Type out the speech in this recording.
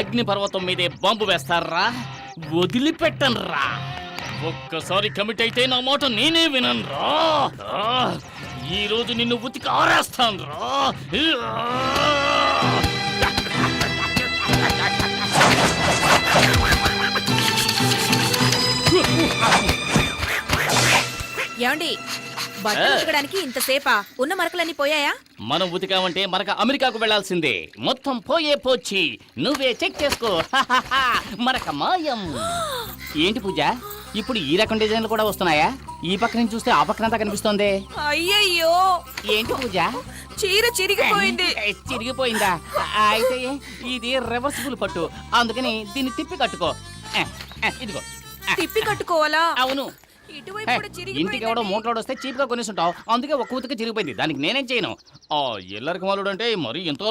అగ్నిపర్వతం మీదే బాంబు వేస్తారా? వదిలిపెట్టనురా. ఒక్కసారి కమిట్ అయితే నా మాట నేనే విననురా. ఈ రోజు నిన్ను ఉతికి ఆరేస్తాను రా ఏమండి బట్టలు ఉతకడానికి ఇంతసేపా ఉన్న మరకలన్నీ పోయాయా? మనం ఉతికామంటే మనక అమెరికాకు వెళ్ళాల్సిందే. మొత్తం పోయే పోచ్చి నువ్వే చెక్ చేసుకో. మరక మాయం. ఏంటి పూజ? ఇప్పుడు ఈ రకం డిజైన్లు కూడా వస్తున్నాయా? ఈ పక్క నుంచి చూస్తే ఆ పక్కనంతా కనిపిస్తోంది. అయ్యయ్యో! ఏంటి పూజ? చీర చిరిగిపోయింది. ఏ, చిరిగిపోయిందా? ఆ, అయితే ఇది రివర్సిబుల్ పట్టు. అందుకని దీన్ని తిప్పి కట్టుకో. ఏ, ఇదిగో. ఆ, తిప్పి కట్టుకోవాలా? అవును. ఇంటికి ఎవడో. మూటలోడు వస్తే చీప్గా కొనేసుంటావు. అందుకే ఒక్క ఉతికి చిరిగిపోయింది. దానికి నేనేం చేయను? ఆ ఎల్లరికి మాలుడు అంటే మరి ఎంత